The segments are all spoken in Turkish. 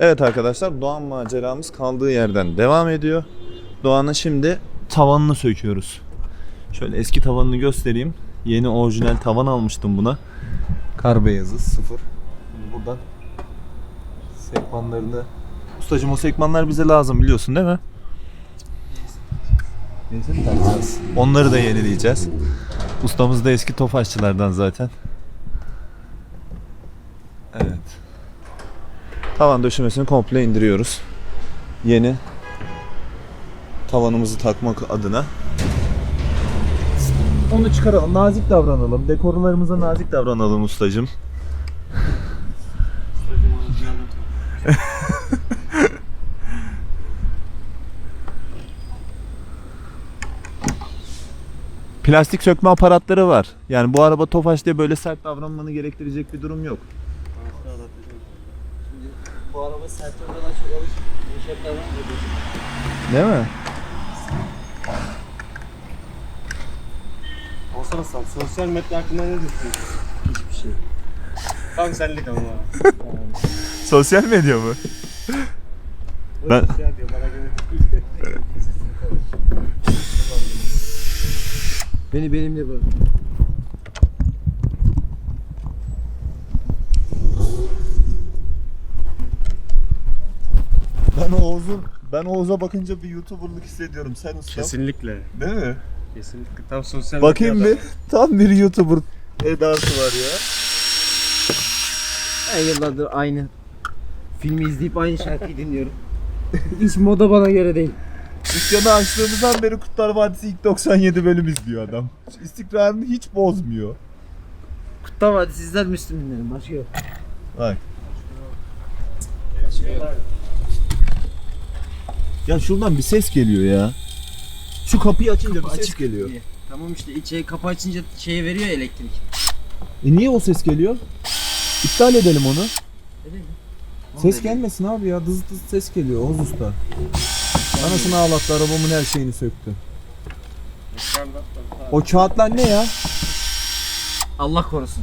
Evet arkadaşlar Doğan maceramız kaldığı yerden devam ediyor. Doğan'ın şimdi tavanını söküyoruz. Şöyle eski tavanını göstereyim. Yeni orijinal tavan almıştım buna. Kar beyazı sıfır. Şimdi buradan sekmanlarını... Ustacım o sekmanlar bize lazım biliyorsun değil mi? Neyse mi? Onları da yenileyeceğiz. Ustamız da eski tofaşçılardan zaten. Evet. Tavan döşemesini komple indiriyoruz. Yeni tavanımızı takmak adına. Onu çıkaralım. Nazik davranalım. Dekorlarımıza nazik davranalım ustacım. Plastik sökme aparatları var. Yani bu araba Tofaş diye böyle sert davranmanı gerektirecek bir durum yok. Bu araba çok alışık. Yumuşaklardan geliyor. Değil mi? Olsan Hasan, sosyal medya hakkında ne düşünüyorsun? Hiçbir şey. Tam senlik ama. Sosyal medya mı? Ben- Sosyal diyor bana göre. Beni benimle bırak. Ben Oğuz'un ben Oğuz'a bakınca bir YouTuber'lık hissediyorum. Sen usta. Kesinlikle. Değil mi? Kesinlikle. Tam sosyal Bakayım bir. Tam bir YouTuber edası var ya. Ben yıllardır aynı filmi izleyip aynı şarkıyı dinliyorum. Hiç moda bana göre değil. Dükkanı açtığımızdan beri Kurtlar Vadisi ilk 97 bölüm izliyor adam. İstikrarını hiç bozmuyor. Kutlar Vadisi sizler Müslüm dinlerim. Başka yok. Bak. Ya şuradan bir ses geliyor ya. Şu kapıyı açınca bir ses geliyor. diye. Tamam işte içe kapı açınca şey veriyor ya elektrik. E niye o ses geliyor? İptal edelim onu. Öyle mi? Ses gelmesin abi ya. Dız dız ses geliyor Oğuz Usta. Anasını ağlattı arabamın her şeyini söktü. O kağıtlar ne ya? Allah korusun.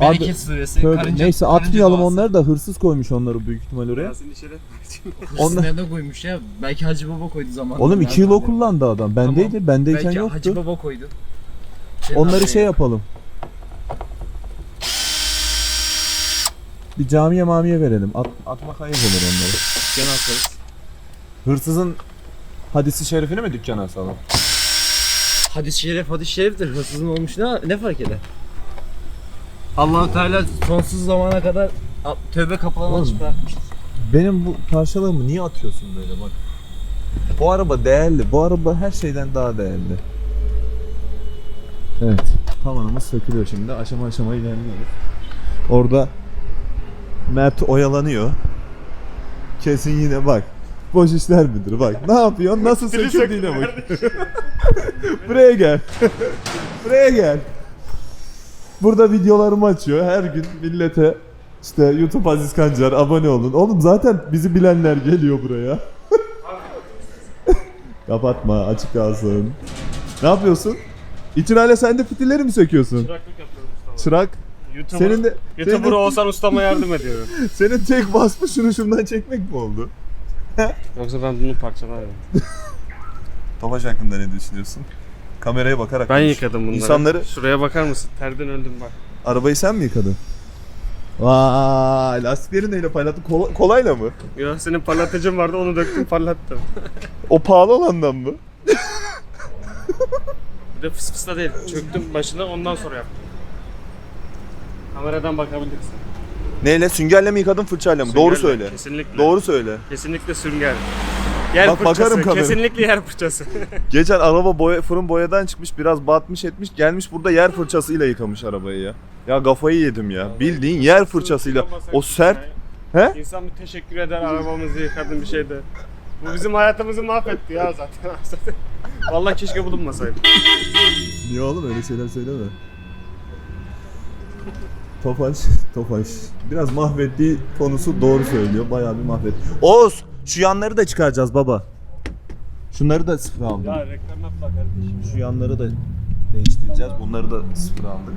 Abi, Bereket suresi. Tövbe. karınca- Neyse karınca atmayalım duası. onları da hırsız koymuş onları büyük ihtimal oraya. İçeri. Hırsız Onlar- nerede koymuş ya? Belki Hacı Baba koydu zamanında. Oğlum 2 yıl Nereden kullandı adam. Bendeydi. Tamam. Bendeyken Belki yoktu. Hacı Baba koydu. Senin Onları haberin şey yok. yapalım. Bir camiye mamiye verelim. At, atmak hayır olur onları. Dükkanı atarız. Hırsızın hadisi şerifini mi dükkana asalım? Hadis-i şerif, hadis-i şeriftir. Hırsızın olmuş ne, ne fark eder? Allahu Teala sonsuz zamana kadar tövbe kapılarını açık bırakmıştır. Benim bu parçalarımı niye atıyorsun böyle bak. Bu araba değerli. Bu araba her şeyden daha değerli. Evet. Tavanımız sökülüyor şimdi. Aşama aşama ilerliyoruz. Orada Mert oyalanıyor. Kesin yine bak. Boş işler müdürü bak. Ne yapıyorsun? Nasıl söküldüğüne bak. Buraya gel. Buraya gel. Burada videolarımı açıyor. Her gün millete işte YouTube Aziz Kancar abone olun. Oğlum zaten bizi bilenler geliyor buraya. Kapatma açık kalsın. Ne yapıyorsun? İtinayla sen de fitilleri mi söküyorsun? Çıraklık yapıyorum Mustafa. Çırak. YouTuber, Senin de YouTuber senin de- olsan ustama yardım ediyorum. senin tek vasfı şunu şundan çekmek mi oldu? Yoksa ben bunu parçalarım. Tofaş hakkında ne düşünüyorsun? Kameraya bakarak Ben konuş. yıkadım bunları. İnsanları- Şuraya bakar mısın? Terden öldüm bak. Arabayı sen mi yıkadın? Vay lastikleri neyle parlattın? Kola- kolayla mı? Ya senin parlatıcın vardı onu döktüm parlattım. O pahalı olandan mı? Bir de fıs fısla değil. Çöktüm başına ondan sonra yaptım. Kameradan bakabilirsin. Neyle? Süngerle mi yıkadın fırçayla mı? Doğru Süngerle, söyle. Kesinlikle. Doğru söyle. Kesinlikle sünger. Yer Bak, fırçası. bakarım kameraya. Kesinlikle yer fırçası. Geçen araba boya, fırın boyadan çıkmış biraz batmış etmiş gelmiş burada yer fırçasıyla yıkamış arabayı ya. Ya kafayı yedim ya. Bildiğin yer fırçasıyla. O sert. He? İnsan bir teşekkür eder arabamızı yıkadın bir şeyde. Bu bizim hayatımızı mahvetti ya zaten. Vallahi keşke bulunmasaydı. Niye oğlum öyle şeyler söyleme. Tofaş, Tofaş. Biraz mahvettiği konusu doğru söylüyor. Bayağı bir mahvetti. Oğuz, şu yanları da çıkaracağız baba. Şunları da sıfır aldım. Ya reklam yapma kardeşim. Şu yanları da değiştireceğiz. Bunları da sıfır aldık.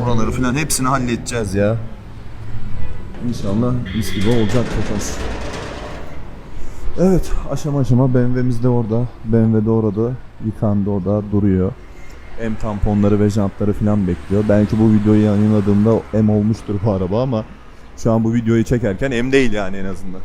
Buraları falan hepsini halledeceğiz ya. İnşallah mis gibi olacak Tofaş. Evet aşama aşama BMW'miz de orada. BMW de orada. Yıkandı orada duruyor. M tamponları ve jantları falan bekliyor. Belki bu videoyu yayınladığımda M olmuştur bu araba ama şu an bu videoyu çekerken M değil yani en azından.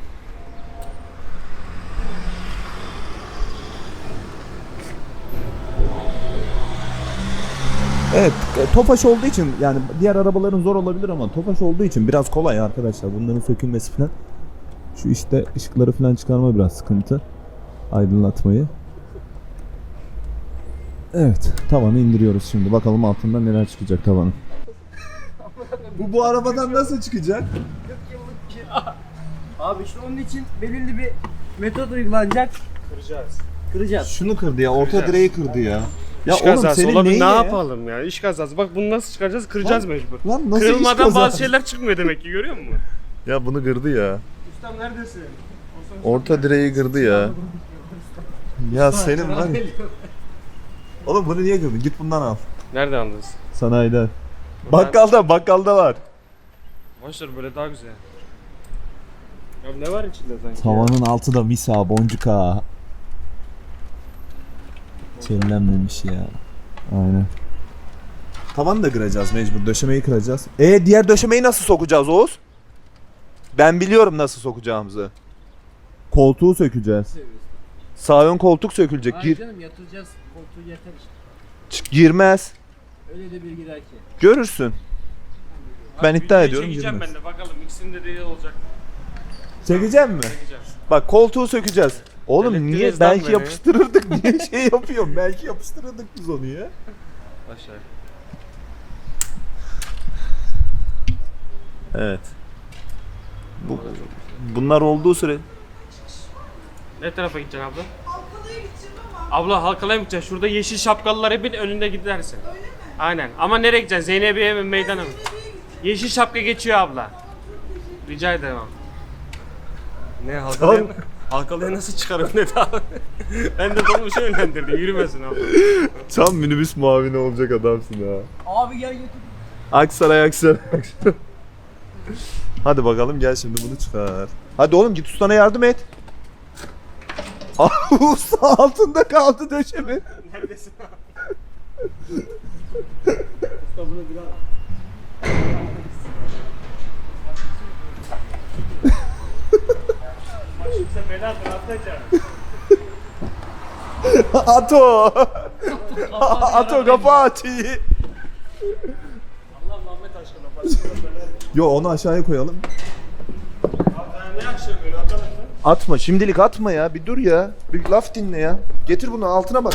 Evet, Tofaş olduğu için yani diğer arabaların zor olabilir ama Tofaş olduğu için biraz kolay arkadaşlar. Bunların sökülmesi falan. Şu işte ışıkları falan çıkarma biraz sıkıntı. Aydınlatmayı. Evet, tavanı indiriyoruz şimdi. Bakalım altından neler çıkacak tavanın. Bu bu arabadan nasıl çıkacak? Abi işte onun için belirli bir metot uygulanacak. Kıracağız. Kıracağız. Şunu kırdı ya, orta Kıracağız. direği kırdı ya. Ya İş kazası olabilir. neyi Ne ya? yapalım ya? İş kazası. Bak bunu nasıl çıkaracağız? Kıracağız mecbur. Lan nasıl iş Kırılmadan kazası? bazı şeyler çıkmıyor demek ki görüyor musun? Ya bunu kırdı ya. Ustam neredesin? Orta direği kırdı ya. Ya senin var ya. Oğlum bunu niye kırdın? Git bundan al. Nerede aldınız? Sanayiden. Bakkalda, bakkalda var. Boşver böyle daha güzel. Ya ne var içinde sanki? Tavanın altı da misa, boncuk ha. Çellenmemiş ya. Aynen. Tavanı da kıracağız mecbur. Döşemeyi kıracağız. E diğer döşemeyi nasıl sokacağız Oğuz? Ben biliyorum nasıl sokacağımızı. Koltuğu sökeceğiz. Sağ ön koltuk sökülecek. Hayır Gir, canım yatıracağız. Koltuğu yeter işte. çık- girmez. Öyle de bir gider ki. Görürsün. Ben iddia ediyorum, Çekeceğim girmez. ben de bakalım ikisinin de değil olacak. Çekeceğim mi? Çekeceğim. Bak koltuğu sökeceğiz. Oğlum niye Delirttiniz lan belki beni. yapıştırırdık niye şey yapıyorum belki yapıştırırdık biz onu ya. Aşağı. Evet. Bu, bunlar olduğu süre Ne tarafa gideceksin abla? Abla halkalaya mı gideceksin? Şurada yeşil şapkalılar hepin önünde gidersin. Öyle mi? Aynen. Ama nereye gideceksin? Zeynep'e mi meydana mı? Yeşil şapka geçiyor abla. Rica ederim abla. Ne halkalaya, halkalaya nasıl çıkarım dedi abi. ben de dolmuşa yönlendirdim. Yürümesin abla. tam minibüs muavini olacak adamsın ha. Abi gel götür. Aksaray Aksaray Aksaray. Hadi bakalım gel şimdi bunu çıkar. Hadi oğlum git ustana yardım et. Usta altında kaldı döşemi. Neredesin Usta bunu biraz Başımıza beladır atacağım. Ato. Ato iyi. Allah Muhammed aşkına başımıza. Yo onu aşağıya koyalım. Abi ne böyle? Atma şimdilik atma ya bir dur ya. Bir laf dinle ya. Getir bunu altına bak.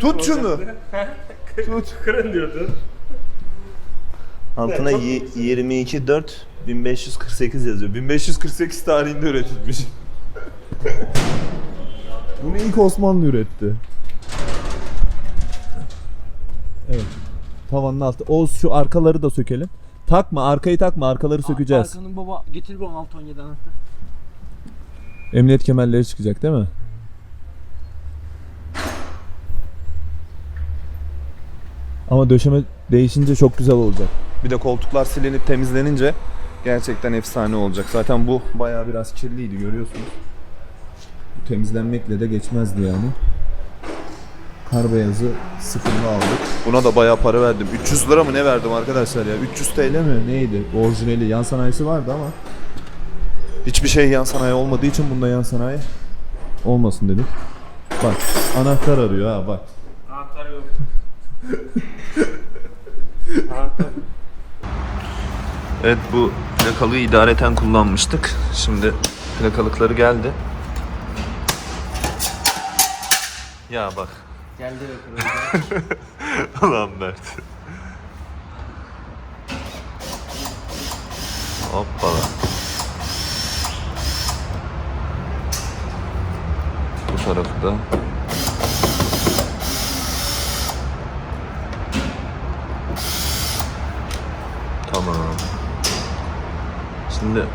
Tut şunu. olacaktı. Tut. Kırın diyordu. Altına 22 4 1548 yazıyor. 1548 tarihinde üretilmiş. Bunu ilk Osmanlı üretti. Evet. Tavanın altı. Oğuz şu arkaları da sökelim. Takma arkayı takma arkaları sökeceğiz. Arkanın baba getir bu 617 anahtar. Emniyet kemerleri çıkacak değil mi? Ama döşeme değişince çok güzel olacak. Bir de koltuklar silinip temizlenince gerçekten efsane olacak. Zaten bu bayağı biraz kirliydi görüyorsunuz. Bu temizlenmekle de geçmezdi yani. Kar beyazı sıfırını aldık. Buna da bayağı para verdim. 300 lira mı ne verdim arkadaşlar ya? 300 TL mi? Neydi? Orijinali yan sanayisi vardı ama Hiçbir şey yan sanayi olmadığı için bunda yan sanayi olmasın dedik. Bak anahtar arıyor ha bak. Anahtar yok. Evet bu plakalığı idareten kullanmıştık. Şimdi plakalıkları geldi. Ya bak. Geldi kırıldı. Ulan Mert. Hoppala. Bu tarafı da. Tamam. Şimdi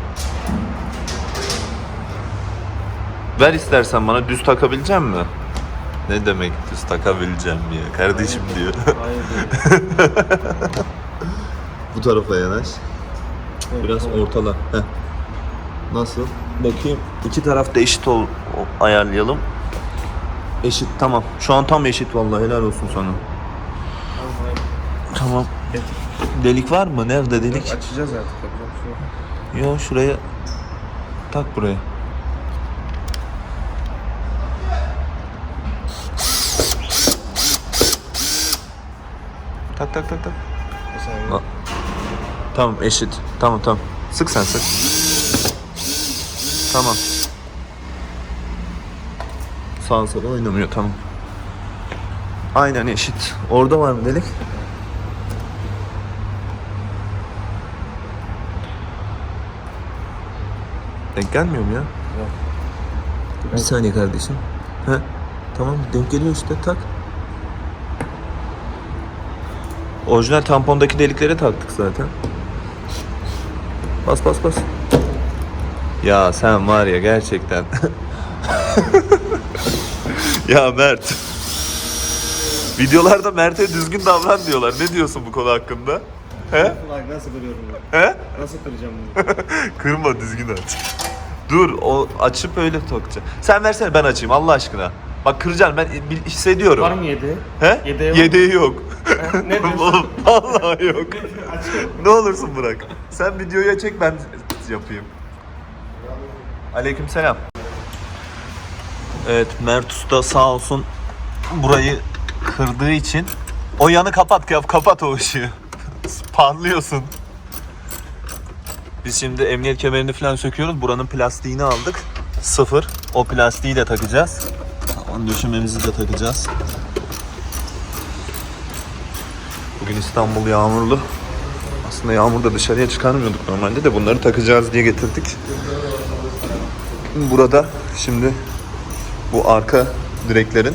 Ver istersen bana düz takabileceğim mi? Ne demek düz takabileceğim ya kardeşim diyor. Hayır. Bu tarafa yanaş. Biraz ortala. Heh. Nasıl? Bakayım. İki tarafta eşit ol, ayarlayalım. Eşit tamam. Şu an tam eşit vallahi helal olsun sana. Tamam. Delik var mı? Nerede delik? Açacağız artık. Yapacak bir şey yok. Yo şuraya tak buraya. Tak tak tak tak. Ha. Tamam eşit. Tamam tamam. Sık sen sık. Tamam. Sağa sola oynamıyor tamam. Aynen eşit. Orada var mı delik? Denk gelmiyor mu ya? Bir saniye kardeşim. He? Tamam denk geliyor işte tak. Orijinal tampondaki deliklere taktık zaten. Bas bas bas. Ya sen var ya gerçekten. ya Mert. Videolarda Mert'e düzgün davran diyorlar. Ne diyorsun bu konu hakkında? He? Bak nasıl kırıyorum bunu? He? Nasıl kıracağım bunu? Kırma düzgün aç. Dur o açıp öyle tokça. Sen versene ben açayım Allah aşkına. Bak kıracaksın ben bil- hissediyorum. Var mı yedi? He? Yedeği var mı? Yedeği yok. Ne diyorsun? Oğlum vallahi yok. ne olursun bırak. Sen videoya çek ben yapayım. Aleykümselam. Evet Mert Usta sağ olsun burayı kırdığı için o yanı kapat kapat o ışığı. Parlıyorsun. Biz şimdi emniyet kemerini falan söküyoruz. Buranın plastiğini aldık. Sıfır. O plastiği de takacağız. Tavan döşememizi de takacağız. Bugün İstanbul yağmurlu. Aslında yağmurda dışarıya çıkarmıyorduk normalde de bunları takacağız diye getirdik. Burada şimdi bu arka direklerin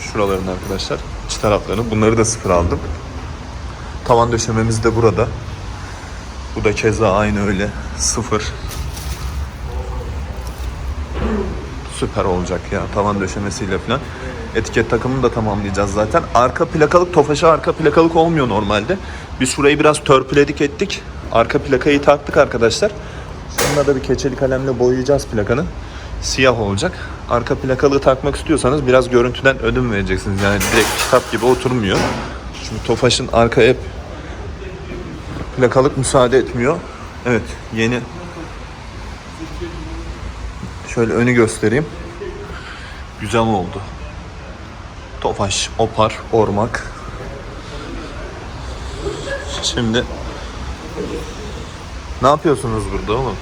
şuraların arkadaşlar iç taraflarını bunları da sıfır aldım. Tavan döşememiz de burada. Bu da keza aynı öyle sıfır. Süper olacak ya tavan döşemesiyle falan. Etiket takımını da tamamlayacağız zaten. Arka plakalık Tofaş'a arka plakalık olmuyor normalde. Biz şurayı biraz törpüledik ettik. Arka plakayı taktık arkadaşlar. Bununla da bir keçeli kalemle boyayacağız plakanı. Siyah olacak. Arka plakalığı takmak istiyorsanız biraz görüntüden ödün vereceksiniz. Yani direkt kitap gibi oturmuyor. Çünkü Tofaş'ın arka hep plakalık müsaade etmiyor. Evet yeni Şöyle önü göstereyim. Güzel oldu. Tofaş, Opar, Ormak. Şimdi ne yapıyorsunuz burada oğlum?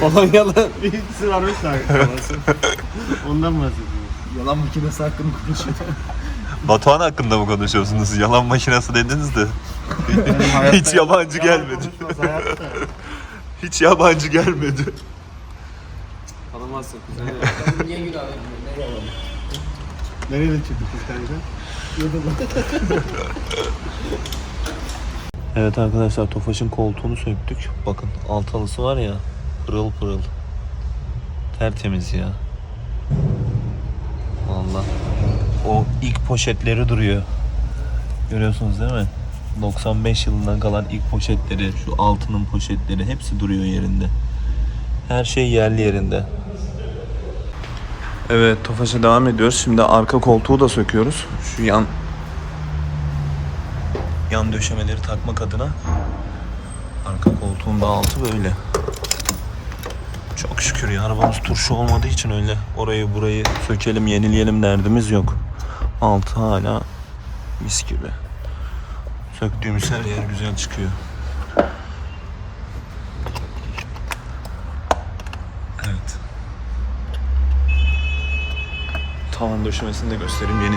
Polonyalı birisi varmış da babası. Ondan bahsediyor. Yalan makinesi hakkında konuşuyor. Batuhan hakkında mı konuşuyorsunuz? Yalan makinesi dediniz de. Hiç yabancı gelmedi. Hiç yabancı gelmedi. Tanımazsın kuzeni. Nereye çıktık biz kanka? Evet arkadaşlar Tofaş'ın koltuğunu söktük. Bakın alt halısı var ya pırıl pırıl. Tertemiz ya. Vallahi. O ilk poşetleri duruyor. Görüyorsunuz değil mi? 95 yılından kalan ilk poşetleri, şu altının poşetleri hepsi duruyor yerinde. Her şey yerli yerinde. Evet Tofaş'a devam ediyoruz. Şimdi arka koltuğu da söküyoruz. Şu yan yan döşemeleri takmak adına arka koltuğun da altı böyle. Çok şükür ya arabamız turşu olmadığı için öyle orayı burayı sökelim yenileyelim derdimiz yok. Altı hala mis gibi. Söktüğümüz her yer güzel çıkıyor. Evet. Tavan döşemesini de göstereyim. Yeni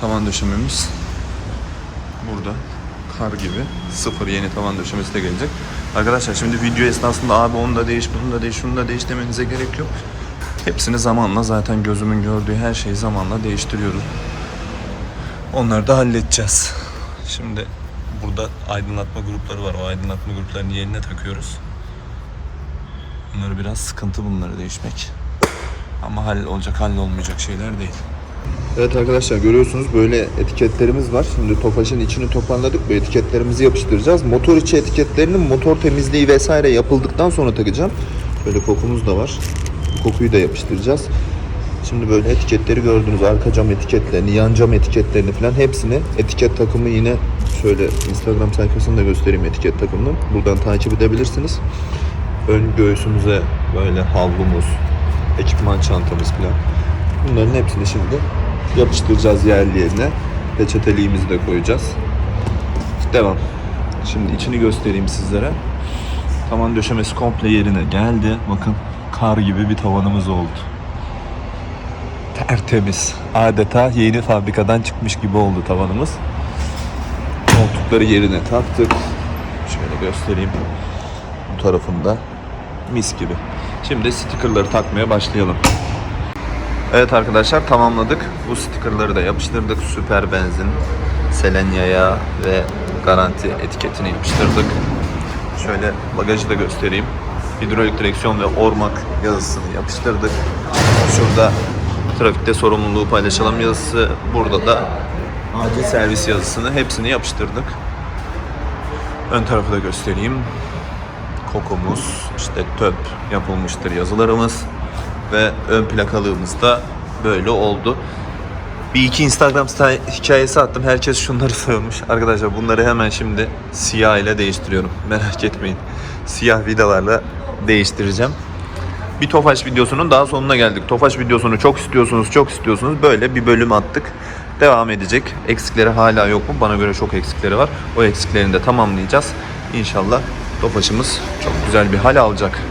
tavan döşememiz burada kar gibi sıfır yeni tavan döşemesi de gelecek. Arkadaşlar şimdi video esnasında abi onu da değiş bunu da değiş şunu da değiş demenize gerek yok. Hepsini zamanla zaten gözümün gördüğü her şeyi zamanla değiştiriyoruz. Onları da halledeceğiz. Şimdi burada aydınlatma grupları var. O aydınlatma gruplarını yerine takıyoruz. Bunları biraz sıkıntı bunları değişmek. Ama hall olacak, hall olmayacak şeyler değil. Evet arkadaşlar görüyorsunuz böyle etiketlerimiz var. Şimdi Tofaş'ın içini toparladık. Bu etiketlerimizi yapıştıracağız. Motor içi etiketlerinin motor temizliği vesaire yapıldıktan sonra takacağım. Böyle kokumuz da var. Bu kokuyu da yapıştıracağız. Şimdi böyle etiketleri gördünüz. Arka cam etiketlerini, yan cam etiketlerini falan hepsini etiket takımı yine şöyle Instagram sayfasını da göstereyim etiket takımını. Buradan takip edebilirsiniz. Ön göğsümüze böyle havlumuz, ekipman çantamız falan. Bunların hepsini şimdi yapıştıracağız yerli yerine. Peçeteliğimizi de koyacağız. Devam. Şimdi içini göstereyim sizlere. Tavan döşemesi komple yerine geldi. Bakın kar gibi bir tavanımız oldu. Tertemiz. Adeta yeni fabrikadan çıkmış gibi oldu tavanımız. Koltukları yerine taktık. Şöyle göstereyim. Bu tarafında mis gibi. Şimdi stickerları takmaya başlayalım. Evet arkadaşlar tamamladık. Bu stickerları da yapıştırdık. Süper benzin, Selenya yağı ve garanti etiketini yapıştırdık. Şöyle bagajı da göstereyim. Hidrolik direksiyon ve ormak yazısını yapıştırdık. Şurada trafikte sorumluluğu paylaşalım yazısı. Burada da acil servis yazısını hepsini yapıştırdık. Ön tarafı da göstereyim. Kokumuz, işte töp yapılmıştır yazılarımız ve ön plakalığımız da böyle oldu. Bir iki Instagram sta- hikayesi attım. Herkes şunları sormuş. Arkadaşlar bunları hemen şimdi siyah ile değiştiriyorum. Merak etmeyin. Siyah vidalarla değiştireceğim. Bir Tofaş videosunun daha sonuna geldik. Tofaş videosunu çok istiyorsunuz, çok istiyorsunuz. Böyle bir bölüm attık. Devam edecek. Eksikleri hala yok mu? Bana göre çok eksikleri var. O eksiklerini de tamamlayacağız. İnşallah Tofaş'ımız çok güzel bir hal alacak.